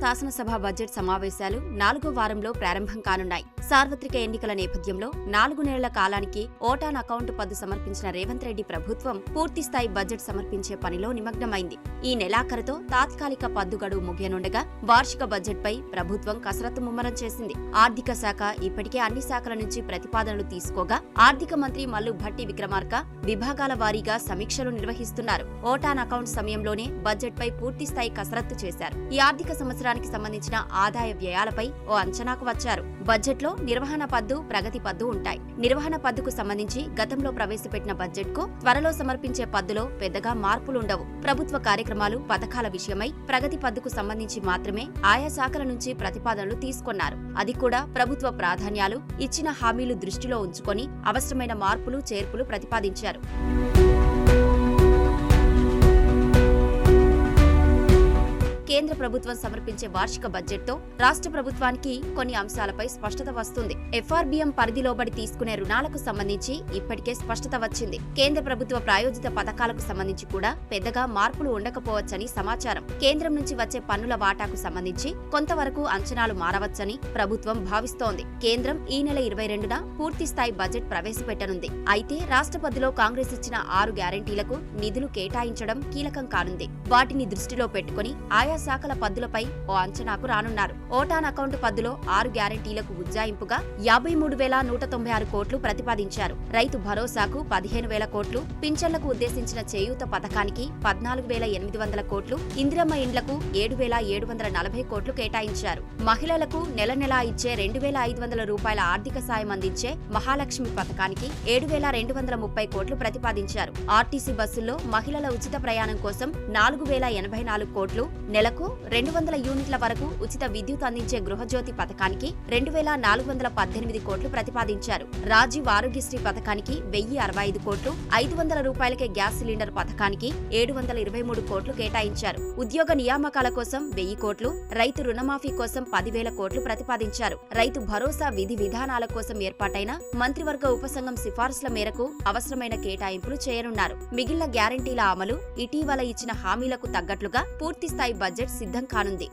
శాసనసభ బడ్జెట్ సమావేశాలు నాలుగో వారంలో ప్రారంభం కానున్నాయి. సార్వత్రిక ఎన్నికల నేపథ్యంలో నాలుగు నెలల కాలానికి ఓటాన్ అకౌంట్ పద్దు సమర్పించిన రేవంత్ రెడ్డి ప్రభుత్వం పూర్తిస్థాయి బడ్జెట్ సమర్పించే పనిలో నిమగ్నమైంది. ఈ నెలాఖరుతో తాత్కాలిక పద్దు గడువు ముగియనుండగా వార్షిక బడ్జెట్పై ప్రభుత్వం కసరత్తు ముమ్మరం చేసింది. ఆర్థిక శాఖ ఇప్పటికే అన్ని శాఖల నుంచి ప్రతిపాదనలు తీసుకోగా ఆర్థిక మంత్రి మల్లు భట్టి విక్రమార్క విభాగాల వారీగా సమీక్షలు నిర్వహిస్తున్నారు. ఓటాన్ అకౌంట్ సమయంలోనే బడ్జెట్పై పూర్తిస్థాయి కసరత్తు చేశారు. ఈ ఆర్థిక సంవత్సరానికి సంబంధించిన ఆదాయ వ్యయాలపై ఓ అంచనాకు వచ్చారు. బడ్జెట్లో నిర్వహణ పద్దు ప్రగతి పద్దు ఉంటాయి. నిర్వహణ పద్దుకు సంబంధించి గతంలో ప్రవేశపెట్టిన బడ్జెట్కు త్వరలో సమర్పించే పద్దులో పెద్దగా మార్పులుండవు. ప్రభుత్వ కార్యక్రమాలు పథకాల విషయమై ప్రగతి పద్దుకు సంబంధించి మాత్రమే ఆయా శాఖల నుంచి ప్రతిపాదనలు తీసుకున్నారు. అది కూడా ప్రభుత్వ ప్రాధాన్యాలు ఇచ్చిన హామీలు దృష్టిలో ఉంచుకొని అవసరమైన మార్పులు చేర్పులు ప్రతిపాదించారు. కేంద్ర ప్రభుత్వం సమర్పించే వార్షిక బడ్జెట్తో రాష్ట్ర ప్రభుత్వానికి కొన్ని అంశాలపై స్పష్టత వస్తుంది. ఎఫ్ఆర్బిఎం పరిధిలోబడి తీసుకునే రుణాలకు సంబంధించి ఇప్పటికే స్పష్టత వచ్చింది. కేంద్ర ప్రభుత్వ ప్రాయోజిత పథకాలకు సంబంధించి కూడా పెద్దగా మార్పులు ఉండకపోవచ్చని సమాచారం. కేంద్రం నుంచి వచ్చే పన్నుల వాటాకు సంబంధించి కొంతవరకు అంచనాలు మారవచ్చని ప్రభుత్వం భావిస్తోంది. కేంద్రం ఈ నెల ఇరవై రెండున పూర్తి స్థాయి బడ్జెట్ ప్రవేశపెట్టనుంది. అయితే రాష్ట్ర కాంగ్రెస్ ఇచ్చిన ఆరు గ్యారంటీలకు నిధులు కేటాయించడం కీలకం కానుంది. వాటిని దృష్టిలో పెట్టుకుని ఆయా శాఖల పద్దులపై ఓ అంచనాకు రానున్నారు. ఓటాన్ అకౌంట్ పద్దులో ఆరు గ్యారంటీలకు ఉజ్జాయింపుగా యాభై మూడు వేల నూట తొంభై ఆరు కోట్లు ప్రతిపాదించారు. రైతు భరోసాకు పదిహేను వేల కోట్లు పింఛన్లకు ఉద్దేశించిన చేయూత పథకానికి పద్నాలుగు వేల ఎనిమిది వందల కోట్లు ఇందిరమ్మ ఇండ్లకు ఏడు వేల ఏడు వందల నలభై కోట్లు కేటాయించారు. మహిళలకు నెల నెలా ఇచ్చే రెండు వేల ఐదు వందల రూపాయల ఆర్థిక సాయం అందించే మహాలక్ష్మి పథకానికి ఏడు వేల రెండు వందల ముప్పై కోట్లు ప్రతిపాదించారు. ఆర్టీసీ బస్సుల్లో మహిళల ఉచిత ప్రయాణం కోసం నాలుగు వేల ఎనభై నాలుగు కోట్లు నెలకు రెండు వందల యూనిట్ల వరకు ఉచిత విద్యుత్ అందించే గృహజ్యోతి పథకానికి రెండు వేల నాలుగు వందల పద్దెనిమిది కోట్లు ప్రతిపాదించారు. రాజీవ్ ఆరోగ్యశ్రీ పథకానికి వెయ్యి అరవై ఐదు కోట్లు ఐదు వందల రూపాయలకే గ్యాస్ సిలిండర్ పథకానికి ఏడు వందల ఇరవై మూడు కోట్లు కేటాయించారు. ఉద్యోగ నియామకాల కోసం వెయ్యి కోట్లు రైతు రుణమాఫీ కోసం పదివేల కోట్లు ప్రతిపాదించారు. రైతు భరోసా విధి విధానాల కోసం ఏర్పాటైన మంత్రివర్గ ఉపసంఘం సిఫార్సుల మేరకు అవసరమైన కేటాయింపులు చేయనున్నారు. మిగిలిన గ్యారంటీల అమలు ఇటీవల ఇచ్చిన హామీలకు తగ్గట్లుగా పూర్తిస్థాయి బడ్జెట్ సిద్ధం కానుంది.